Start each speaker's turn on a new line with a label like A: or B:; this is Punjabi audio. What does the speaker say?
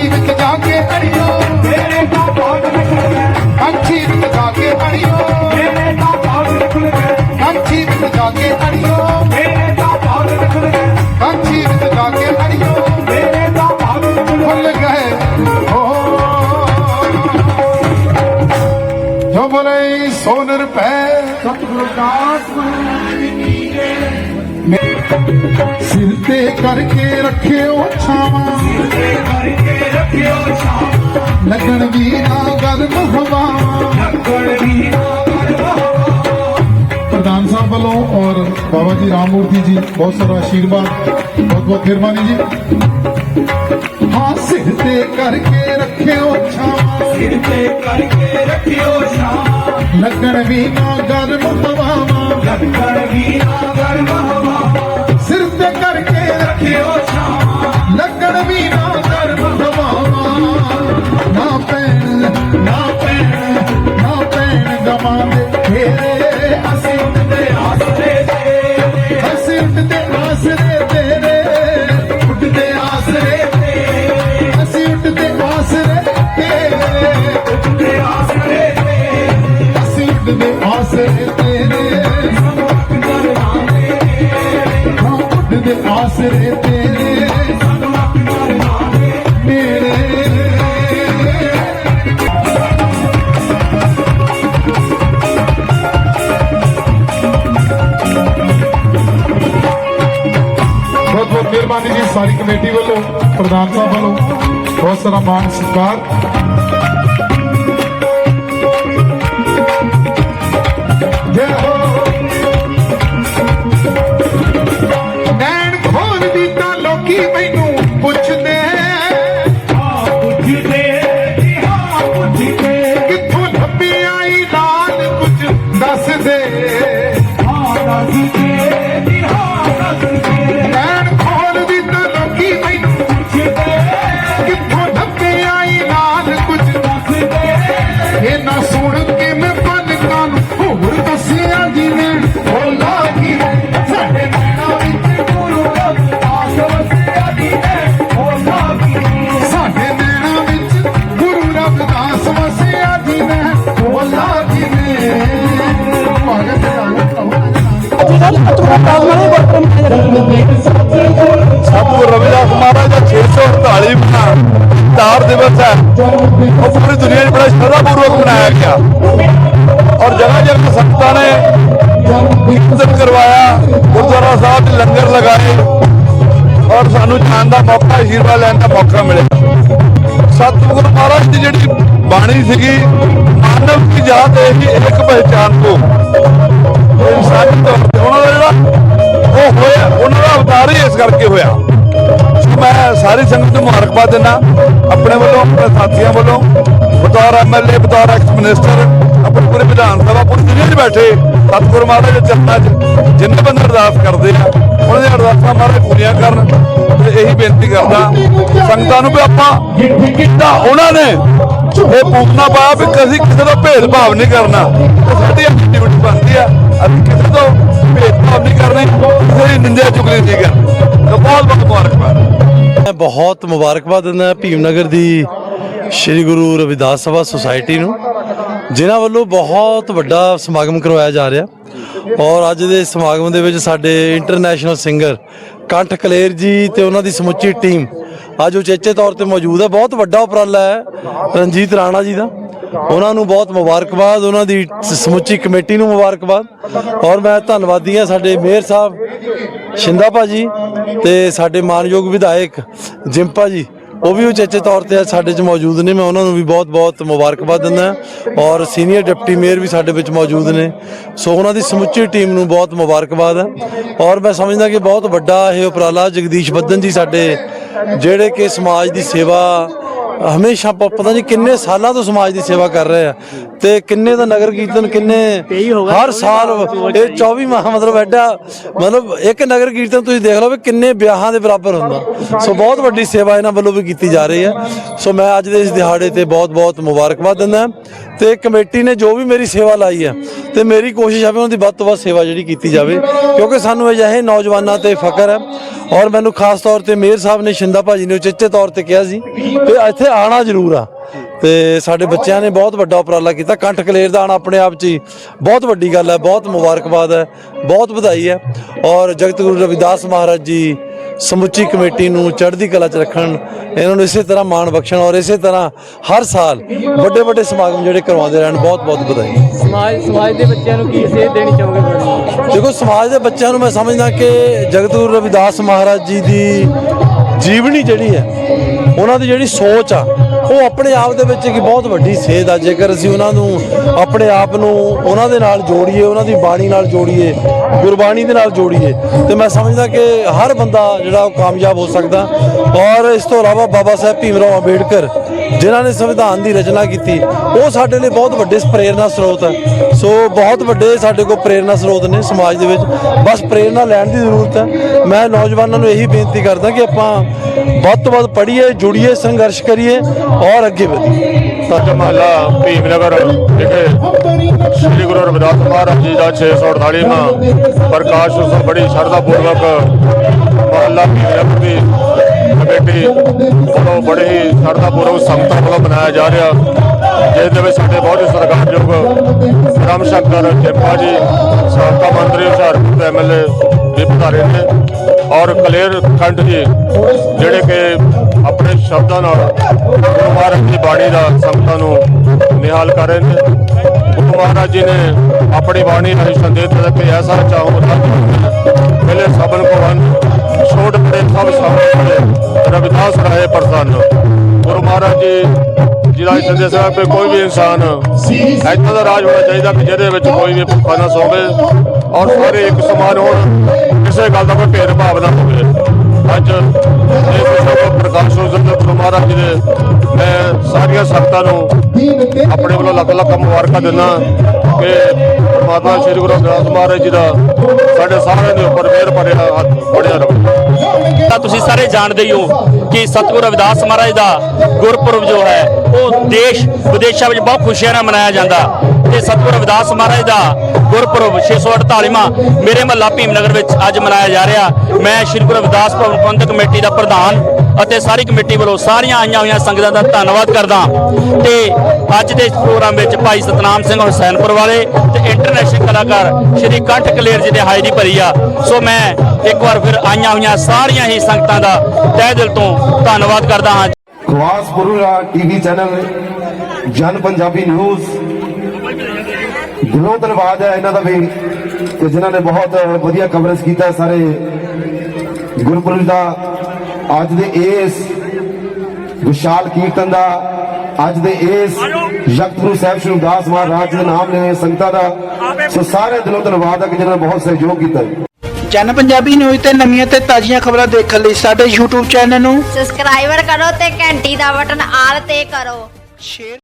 A: ਵਿੱਚ ਜਾ ਕੇ ਅੜਿਓ
B: ਮੇਰੇ ਤਾਂ ਬਾਗ ਨਿਕਲ। ਗਏ
A: ਪੰਛੀ ਵਿੱਚ ਜਾ ਕੇ ਅੜਿਓ
B: ਮੇਰੇ ਤਾਂ ਬਾਗ ਨਿਕਲ। ਗਏ
A: ਪੰਛੀ ਵਿੱਚ ਜਾ ਕੇ ਅੜਿਓ
B: ਮੇਰੇ ਤਾਂ ਬਾਗ ਨਿਕਲ। ਗਏ
A: ਪੰਛੀ ਵਿੱਚ ਜਾ ਕੇ ਅੜਿਓ
B: ਮੇਰੇ ਤਾਂ ਬਾਗ ਨਿਕਲ।
A: ਭੁੱਲ ਗਏ। ਜੋ ਬੋਲੇ ਸੋਨ ਰੁਪਏ
B: ਸਤਿਗੁਰੂ ਦਾਸ ਮਹਾਰਾਜ
A: ਸਿਰ ਤੇ ਕਰਕੇ ਰੱਖਿਓ ਛਾਵਾਂ।
B: ਦੇ ਕਰਕੇ ਰੱਖਿਓ ਸ਼ਾਮ
A: ਲੱਗਣ ਵੀ ਨਾ ਗਰਮ ਹਵਾਵਾਂ
B: ਲੱਗਣ ਵੀ ਨਾ ਕਰਵਾ
A: ਪ੍ਰਧਾਨ ਸਾਹਿਬ ਵੱਲੋਂ ਔਰ ਬਾਬਾ ਜੀ ਰਾਮ ਮੂਰਤੀ ਜੀ, ਬਹੁਤ ਸਾਰਾ ਆਸ਼ੀਰਵਾਦ ਬਹੁਤ ਬਹੁਤ ਮਿਹਰਬਾਨੀ ਜੀ। ਹਾਂ, ਸਿਰ ਤੇ ਕਰਕੇ ਰੱਖਿਓ ਛਾਵਾਂ।
B: ਸਿਰ ਤੇ ਕਰਕੇ ਰੱਖਿਓ ਸ਼ਾਮ
A: ਲੱਗਣ ਵੀ ਨਾ ਗਰਮ ਹਵਾਵਾਂ
B: ਲੱਗਣ ਵੀ ਨਾ ਕਰਵਾ
A: ਸਿਰ ਉੱਠਦੇ ਤੇਰੇ
B: ਕਰਵਾਵੇ
A: ਹਾਂ ਉੱਠਦੇ ਆਸਰੇ ਤੇਰੇ ਮੇਰੇ ਬਹੁਤ ਬਹੁਤ ਮਿਹਰਬਾਨੀ ਜੀ ਸਾਰੀ ਕਮੇਟੀ ਵੱਲੋਂ ਪ੍ਰਧਾਨ ਸਾਹਿਬ ਵੱਲੋਂ। ਬਹੁਤ ਸਾਰਾ ਮਾਣ ਸਤਿਕਾਰ। ਜੈ
C: ਸਤਿਗੁਰੂ ਰਵਿਦਾਸ ਮਹਾਰਾਜ ਦਾ 648ਵਾਂ ਤਾਰ ਦਿਵਸ ਹੈ। ਉਹ ਪੂਰੀ ਦੁਨੀਆ 'ਚ ਬੜਾ ਸ਼ਰਧਾਪੂਰਵਕ ਮਨਾਇਆ ਗਿਆ। ਔਰ ਜਗ੍ਹਾ ਜਗ੍ਹਾ ਸੰਗਤਾਂ ਨੇ ਕੀਰਤਨ ਕਰਵਾਇਆ, ਗੁਰਦੁਆਰਾ ਸਾਹਿਬ 'ਚ ਲੰਗਰ ਲਗਾਏ। ਔਰ ਸਾਨੂੰ ਜਾਣ ਦਾ ਮੌਕਾ, ਆਸ਼ੀਰਵਾਦ ਲੈਣ ਦਾ ਮੌਕਾ ਮਿਲਿਆ। ਸਤਿਗੁਰੂ ਮਹਾਰਾਜ ਦੀ ਜਿਹੜੀ ਬਾਣੀ ਸੀਗੀ, ਮਾਨਵ ਕੀ ਜਾਤ ਹੈ ਇੱਕ ਪਹਿਚਾਨ ਤੋਂ ਇਨਸਾਨੀ ਤੌਰ ਉਹ ਹੋਇਆ, ਉਹਨਾਂ ਦਾ ਅਵਤਾਰ ਹੀ ਇਸ ਕਰਕੇ ਹੋਇਆ। ਮੈਂ ਸਾਰੀ ਸੰਗਤ ਨੂੰ ਮੁਬਾਰਕਬਾਦ ਦਿੰਦਾ, ਆਪਣੇ ਵੱਲੋਂ, ਆਪਣੇ ਸਾਥੀਆਂ ਵੱਲੋਂ, ਬਤੌਰ ਐਮਐਲਏ ਬਤੌਰ ਐਕਸ ਮਿਨਿਸਟਰ, ਆਪਣੇ ਪੂਰੇ ਵਿਧਾਨ ਸਭਾ ਪੂਰੀ ਦੁਨੀਆ 'ਚ ਬੈਠੇ ਸਤਿਗੁਰ ਮਹਾਰਾਜ ਦੇ ਚਰਨਾਂ 'ਚ, ਜਿੰਨੇ ਬੰਦੇ ਅਰਦਾਸ ਕਰਦੇ ਆ, ਉਹਨਾਂ ਦੀਆਂ ਅਰਦਾਸਾਂ ਮਹਾਰਾਜ ਪੂਰੀਆਂ ਕਰਨ, ਤੇ ਇਹੀ ਬੇਨਤੀ ਕਰਦਾ, ਸੰਗਤਾਂ ਨੂੰ ਵੀ ਆਪਾਂ ਕੀਤਾ ਉਹਨਾਂ ਨੇ। ਇਹ ਪੂਤਨਾ ਪਾਇਆ ਵੀ ਕਦੀ ਕਿਸੇ ਦਾ ਭੇਦਭਾਵ ਨਹੀਂ ਕਰਨਾ ਸਾਡੀ ਐਕਟੀਵਿਟੀ ਬਣਦੀ ਆ, ਅਸੀਂ ਕਿਸੇ ਤੋਂ ਭੇਦਭਾਵ ਨਹੀਂ ਕਰਨੀ ਕਿਸੇ ਨਿੰਦਿਆ ਚੁਗਲੀ ਨਹੀਂ ਕਰਨੀ ਤਾਂ ਬਹੁਤ ਬਹੁਤ ਮੁਬਾਰਕਬਾਦ।
D: ਮੈਂ ਬਹੁਤ ਮੁਬਾਰਕਬਾਦ ਦਿੰਦਾ ਭੀਮਨਗਰ ਦੀ ਸ੍ਰੀ ਗੁਰੂ ਰਵਿਦਾਸ ਸਭਾ ਸੁਸਾਇਟੀ ਨੂੰ, ਜਿਨ੍ਹਾਂ ਵੱਲੋਂ ਬਹੁਤ ਵੱਡਾ ਸਮਾਗਮ ਕਰਵਾਇਆ ਜਾ ਰਿਹਾ। ਔਰ ਅੱਜ ਦੇ ਸਮਾਗਮ ਦੇ ਵਿੱਚ ਸਾਡੇ ਇੰਟਰਨੈਸ਼ਨਲ ਸਿੰਗਰ ਕੰਠ ਕਲੇਰ ਜੀ ਤੇ ਉਹਨਾਂ ਦੀ ਸਮੁੱਚੀ ਟੀਮ ਅੱਜ ਉਚੇਚੇ ਤੌਰ ਤੇ ਮੌਜੂਦ ਹੈ। ਬਹੁਤ ਵੱਡਾ ਉਪਰਾਲਾ ਹੈ ਰਣਜੀਤ ਰਾਣਾ ਜੀ ਦਾ। ਉਹਨਾਂ ਨੂੰ ਬਹੁਤ ਮੁਬਾਰਕਬਾਦ, ਉਹਨਾਂ ਦੀ ਸਮੁੱਚੀ ਕਮੇਟੀ ਨੂੰ ਮੁਬਾਰਕਬਾਦ। ਔਰ ਮੈਂ ਧੰਨਵਾਦੀ ਹਾਂ ਸਾਡੇ ਮੇਅਰ ਸਾਹਿਬ ਸ਼ਿੰਦਾ ਭਾਜੀ ਤੇ ਸਾਡੇ ਮਾਨਯੋਗ ਵਿਧਾਇਕ ਜਿੰਪਾ ਜੀ ਉਹ ਵੀ ਉਚੇਚੇ ਤੌਰ ਤੇ ਸਾਡੇ 'ਚ ਮੌਜੂਦ ਨੇ। ਮੈਂ ਉਹਨਾਂ ਨੂੰ ਵੀ ਬਹੁਤ-ਬਹੁਤ ਮੁਬਾਰਕਬਾਦ ਦਿੰਦਾ ਔਰ ਸੀਨੀਅਰ ਡਿਪਟੀ ਮੇਅਰ ਵੀ ਸਾਡੇ ਵਿੱਚ ਮੌਜੂਦ ਨੇ। ਸੋ ਉਹਨਾਂ ਦੀ ਸਮੁੱਚੀ ਟੀਮ ਨੂੰ ਬਹੁਤ ਮੁਬਾਰਕਬਾਦ ਹੈ। ਔਰ ਮੈਂ ਸਮਝਦਾ ਕਿ ਬਹੁਤ ਵੱਡਾ ਇਹ ਉਪਰਾਲਾ ਜਗਦੀਸ਼ ਬੱਦਨ ਜੀ ਸਾਡੇ, ਜਿਹੜੇ ਕਿ ਸਮਾਜ ਦੀ ਸੇਵਾ ਹਮੇਸ਼ਾ ਪ- ਪਤਾ ਨਹੀਂ ਕਿੰਨੇ ਸਾਲਾਂ ਤੋਂ ਸਮਾਜ ਦੀ ਸੇਵਾ ਕਰ ਰਹੇ ਆ ਤੇ ਕਿੰਨੇ ਦਾ ਨਗਰ ਕੀਰਤਨ ਕਿੰਨੇ ਹਰ ਸਾਲ ਇਹ 24 ਮਾਹ ਮਤਲਬ ਐਡਾ ਮਤਲਬ ਇੱਕ ਨਗਰ ਕੀਰਤਨ ਤੁਸੀਂ ਦੇਖ ਲਓ ਵੀ ਕਿੰਨੇ ਵਿਆਹਾਂ ਦੇ ਬਰਾਬਰ ਹੁੰਦਾ। ਸੋ ਬਹੁਤ ਵੱਡੀ ਸੇਵਾ ਇਹਨਾਂ ਵੱਲੋਂ ਵੀ ਕੀਤੀ ਜਾ ਰਹੀ ਹੈ। ਸੋ ਮੈਂ ਅੱਜ ਦੇ ਇਸ ਦਿਹਾੜੇ ਤੇ ਬਹੁਤ ਬਹੁਤ ਮੁਬਾਰਕਬਾਦ ਦਿੰਦਾ ਤੇ ਕਮੇਟੀ ਨੇ ਜੋ ਵੀ ਮੇਰੀ ਸੇਵਾ ਲਾਈ ਹੈ ਤੇ ਮੇਰੀ ਕੋਸ਼ਿਸ਼ ਹੈ ਵੀ ਉਹਨਾਂ ਦੀ ਵੱਧ ਤੋਂ ਵੱਧ ਸੇਵਾ ਜਿਹੜੀ ਕੀਤੀ ਜਾਵੇ ਕਿਉਂਕਿ ਸਾਨੂੰ ਅਜਿਹੇ ਨੌਜਵਾਨਾਂ ਤੇ ਫਖਰ ਹੈ। ਔਰ ਮੈਨੂੰ ਖਾਸ ਤੌਰ ਤੇ ਮੇਅਰ ਸਾਹਿਬ ਨੇ ਸ਼ਿੰਦਾ ਭਾਜੀ ਨੇ ਉਚੇਚੇ ਤੌਰ ਤੇ ਕਿਹਾ ਸੀ ਕਿ ਇੱਥੇ ਆਣਾ ਜ਼ਰੂਰ ਆ। ਤੇ ਸਾਡੇ ਬੱਚਿਆਂ ਨੇ ਬਹੁਤ ਵੱਡਾ ਉਪਰਾਲਾ ਕੀਤਾ। ਕੰਠ ਕਲੇਰ ਦਾ ਆਉਣਾ ਆਪਣੇ ਆਪ 'ਚ ਹੀ ਬਹੁਤ ਵੱਡੀ ਗੱਲ ਹੈ ਬਹੁਤ ਮੁਬਾਰਕਬਾਦ ਹੈ ਬਹੁਤ ਵਧਾਈ ਹੈ। ਔਰ ਜਗਤ ਗੁਰੂ ਰਵਿਦਾਸ ਮਹਾਰਾਜ ਜੀ ਸਮੁੱਚੀ ਕਮੇਟੀ ਨੂੰ ਚੜ੍ਹਦੀ ਕਲਾ 'ਚ ਰੱਖਣ ਇਹਨਾਂ ਨੂੰ ਇਸੇ ਤਰ੍ਹਾਂ ਮਾਣ ਬਖਸ਼ਣ ਔਰ ਇਸੇ ਤਰ੍ਹਾਂ ਹਰ ਸਾਲ ਵੱਡੇ ਵੱਡੇ ਸਮਾਗਮ ਜਿਹੜੇ ਕਰਵਾਉਂਦੇ ਰਹਿਣ ਬਹੁਤ ਬਹੁਤ ਵਧਾਈ।
E: ਸਮਾਜ ਸਮਾਜ ਦੇ ਬੱਚਿਆਂ ਨੂੰ ਕੀ ਸੇਧ ਦੇਣੀ ਚਾਹੋਗੇ
D: ਦੇਖੋ ਸਮਾਜ ਦੇ ਬੱਚਿਆਂ ਨੂੰ ਮੈਂ ਸਮਝਦਾ ਕਿ ਜਗਤ ਗੁਰੂ ਰਵਿਦਾਸ ਮਹਾਰਾਜ ਜੀ ਦੀ ਜੀਵਨੀ ਜਿਹੜੀ ਹੈ ਉਹਨਾਂ ਦੀ ਜਿਹੜੀ ਸੋਚ ਆ, ਉਹ ਆਪਣੇ ਆਪ ਦੇ ਵਿੱਚ ਇੱਕ ਬਹੁਤ ਵੱਡੀ ਸੇਧ ਆ। ਜੇਕਰ ਅਸੀਂ ਉਹਨਾਂ ਨੂੰ ਆਪਣੇ ਆਪ ਨੂੰ ਉਹਨਾਂ ਦੇ ਨਾਲ ਜੋੜੀਏ, ਉਹਨਾਂ ਦੀ ਬਾਣੀ ਨਾਲ ਜੋੜੀਏ ਗੁਰਬਾਣੀ ਦੇ ਨਾਲ ਜੋੜੀਏ ਤੇ ਮੈਂ ਸਮਝਦਾ ਕਿ ਹਰ ਬੰਦਾ ਜਿਹੜਾ ਉਹ ਕਾਮਯਾਬ ਹੋ ਸਕਦਾ। ਔਰ ਇਸ ਤੋਂ ਇਲਾਵਾ ਬਾਬਾ ਸਾਹਿਬ ਭੀਮ ਰਾਓ ਅੰਬੇਡਕਰ, ਜਿਨ੍ਹਾਂ ਨੇ ਸੰਵਿਧਾਨ ਦੀ ਰਚਨਾ ਕੀਤੀ, ਉਹ ਸਾਡੇ ਲਈ ਬਹੁਤ ਵੱਡੇ ਪ੍ਰੇਰਨਾ ਸਰੋਤ ਹੈ। ਸੋ ਬਹੁਤ ਵੱਡੇ ਸਾਡੇ ਕੋਲ ਪ੍ਰੇਰਨਾ ਸਰੋਤ ਨੇ ਸਮਾਜ ਦੇ ਵਿੱਚ। ਬਸ ਪ੍ਰੇਰਨਾ ਲੈਣ ਦੀ ਜ਼ਰੂਰਤ ਹੈ। ਮੈਂ ਨੌਜਵਾਨਾਂ ਨੂੰ ਇਹੀ ਬੇਨਤੀ ਕਰਦਾ ਕਿ ਆਪਾਂ ਵੱਧ ਤੋਂ ਵੱਧ ਪੜ੍ਹੀਏ, ਜੁੜੀਏ, ਸੰਘਰਸ਼ ਕਰੀਏ, ਔਰ ਅੱਗੇ ਵਧੀਏ।
F: ਸੱਚ ਮਹੱਲਾ ਭੀਮਨਗਰ ਵਿਖੇ ਸ੍ਰੀ ਗੁਰੂ ਰਵਿਦਾਸ ਮਹਾਰਾਜ ਜੀ ਦਾ 648ਵਾਂ ਪ੍ਰਕਾਸ਼ ਉਤਸਵ ਬੜੀ ਸ਼ਰਧਾ ਪੂਰਵਕ ਮਹੱਲਾ ਭੀਮਨਗਰ ਦੀ ਕਮੇਟੀ ਵੱਲੋਂ ਬੜੇ ਹੀ ਸ਼ਰਧਾ ਪੂਰਵਕ ਸੰਗਤਾਂ ਵੱਲੋਂ ਮਨਾਇਆ ਜਾ ਰਿਹਾ। ਜਿਸ ਦੇ ਵਿੱਚ ਸਾਡੇ ਬਹੁਤ ਹੀ ਸਤਿਕਾਰਯੋਗ ਰਾਮ ਸ਼ੰਕਰ ਚੇਪਾ ਜੀ, ਸਾਬਕਾ ਮੰਤਰੀ ਹੁਸ਼ਿਆਰਪੁਰ ਦੇ ਐਮਐਲਏ ਵੀ ਪਧਾਰੇ ਨੇ ਔਰ ਕਲੇਰ ਖੰਡ ਜੀ, ਜਿਹੜੇ ਕਿ ਆਪਣੇ ਸ਼ਬਦਾਂ ਨਾਲ ਗੁਰੂ ਮਹਾਰਾਜ ਦੀ ਬਾਣੀ ਦਾ ਸੰਗਤਾਂ ਨੂੰ ਨਿਹਾਲ ਕਰ ਰਹੇ ਨੇ। ਮਹਾਰਾਜ ਜੀ ਨੇ ਆਪਣੀ ਬਾਣੀ ਰਾਹੀਂ ਸੰਦੇਸ਼ ਦਿੱਤਾ ਕਿ ਐਸਾ ਚਾਹੋ ਪਹਿਲੇ ਸਭਨ ਕੋ ਵੰਦ ਛੋਟ ਪੜੇ ਸਭ ਸਭ ਰਵਿਦਾਸ ਰਾਏ ਪ੍ਰਸੰਨ। ਗੁਰੂ ਮਹਾਰਾਜ ਜੀ ਜਿਹਦਾ ਇਹ ਸੰਦੇਸ਼ ਹੈ ਕਿ ਕੋਈ ਵੀ ਇਨਸਾਨ ਇੱਦਾਂ ਦਾ ਰਾਜ ਹੋਣਾ ਚਾਹੀਦਾ ਕਿ ਜਿਹਦੇ ਵਿੱਚ ਕੋਈ ਵੀ ਭੁੱਖਾ ਨਾ ਸੋਵੇ ਔਰ ਸਾਰੇ ਇੱਕ ਸਮਾਨ ਹੋਣ, ਕਿਸੇ ਗੱਲ ਦਾ ਕੋਈ ਭੇਦ ਭਾਵ ਨਾ ਹੋਵੇ। ਅੱਜ ਇਸ ਸਭ ਪ੍ਰਕਾਸ਼ ਉਤਸਵ ਤੇ ਗੁਰੂ ਮਹਾਰਾਜ ਜੀ ਦੇ ਮੈਂ ਸਾਰੀਆਂ ਸੰਗਤਾਂ ਨੂੰ ਆਪਣੇ ਵੱਲੋਂ ਲੱਖ ਲੱਖ ਮੁਬਾਰਕਾਂ ਦਿੰਦਾ ਕਿ ਪਰਮਾਤਮਾ ਸ੍ਰੀ ਗੁਰੂ ਗ੍ਰੰਥ ਮਹਾਰਾਜ ਜੀ ਦਾ ਸਾਡੇ ਸਾਰਿਆਂ ਦੇ ਉੱਪਰ ਮਿਹਰ ਭਰਿਆ ਹੱਥ ਬੜਿਆ ਰਹੇ
G: ਤਾਂ ਤੁਸੀਂ ਸਾਰੇ ਜਾਣਦੇ ਹੀ ਹੋ ਕਿ ਸਤਿਗੁਰੂ ਰਵਿਦਾਸ ਮਹਾਰਾਜ ਦਾ ਗੁਰਪੁਰਬ ਜੋ ਹੈ, ਉਹ ਦੇਸ਼ ਵਿਦੇਸ਼ਾਂ ਵਿੱਚ ਬਹੁਤ ਖੁਸ਼ੀਆਂ ਨਾਲ ਮਨਾਇਆ ਜਾਂਦਾ। ਤੇ ਸਤਿਗੁਰੂ ਰਵਿਦਾਸ ਮਹਾਰਾਜ ਦਾ ਗੁਰਪੁਰਬ 648ਵਾਂ ਮੇਰੇ ਮਹੱਲਾ ਭੀਮਨਗਰ ਵਿੱਚ ਅੱਜ ਮਨਾਇਆ ਜਾ ਰਿਹਾ। ਮੈਂ ਸ੍ਰੀ ਗੁਰੂ ਰਵਿਦਾਸ ਭਵਨ ਪ੍ਰਬੰਧਕ ਕਮੇਟੀ ਦਾ ਪ੍ਰਧਾਨ ਅਤੇ ਸਾਰੀ ਕਮੇਟੀ ਵੱਲੋਂ ਸਾਰੀਆਂ ਆਈਆਂ ਹੋਈਆਂ ਸੰਗਤਾਂ ਦਾ ਧੰਨਵਾਦ ਕਰਦਾ ਤੇ ਅੱਜ ਦੇ ਇਸ ਪ੍ਰੋਗਰਾਮ ਵਿੱਚ ਭਾਈ ਸਤਨਾਮ ਸਿੰਘ ਹੁਸੈਨਪੁਰ ਵਾਲੇ ਤੇ ਇੰਟਰਨੈਸ਼ਨਲ ਕਲਾਕਾਰ ਸ਼੍ਰੀ ਕੰਠ ਕਲੇਰ ਜੀ ਨੇ ਹਾਜ਼ਰੀ ਭਰੀ ਆ। ਸੋ ਮੈਂ ਇੱਕ ਵਾਰ ਫਿਰ ਆਈਆਂ ਹੋਈਆਂ ਸਾਰੀਆਂ ਹੀ ਸੰਗਤਾਂ ਦਾ ਤਹਿ ਦਿਲ ਤੋਂ ਧੰਨਵਾਦ ਕਰਦਾ ਹਾਂ।
H: ਖਵਾਸਪੁਰਾ ਟੀਵੀ ਚੈਨਲ, ਜਨ ਪੰਜਾਬੀ ਨਿਊਜ਼ ਦਿਲੋਂ ਧੰਨਵਾਦ ਹੈ ਇਹਨਾਂ ਦਾ ਵੀ ਕਿ ਜਿਨ੍ਹਾਂ ਨੇ ਬਹੁਤ ਵਧੀਆ ਕਵਰੇਜ ਕੀਤਾ ਸਾਰੇ ਗੁਰਪੁਰਬ ਦਾ। ਅੱਜ ਦੇ ਇਸ ਵਿਸ਼ਾਲ ਕੀਰਤਨ ਦਾ ਅੱਜ ਦੇ ਇਸ ਜਗਤਪੁਰ ਸਾਹਿਬ ਸ਼੍ਰੀ ਉਦਾਸ ਮਹਾਰਾਜ ਦੇ ਨਾਮ ਲੈਣੇ ਸੰਗਤਾਂ ਦਾ। ਸੋ ਸਾਰੇ ਦਿਲੋਂ ਧੰਨਵਾਦ ਹੈ ਕਿ ਜਿਨ੍ਹਾਂ ਨੇ ਬਹੁਤ ਸਹਿਯੋਗ ਕੀਤਾ
I: ਜਨ ਪੰਜਾਬੀ ਨਿਊਜ਼ ਤੇ ਨਵੀਆਂ ਤੇ ਤਾਜ਼ੀਆਂ ਖਬਰਾਂ ਦੇਖਣ ਲਈ ਸਾਡੇ YouTube ਚੈਨਲ ਨੂੰ
J: ਸਬਸਕ੍ਰਾਈਬਰ ਕਰੋ ਤੇ ਘੰਟੀ ਦਾ ਬਟਨ ਆਲ ਤੇ ਕਰੋ।
I: ਸ਼ੇਅਰ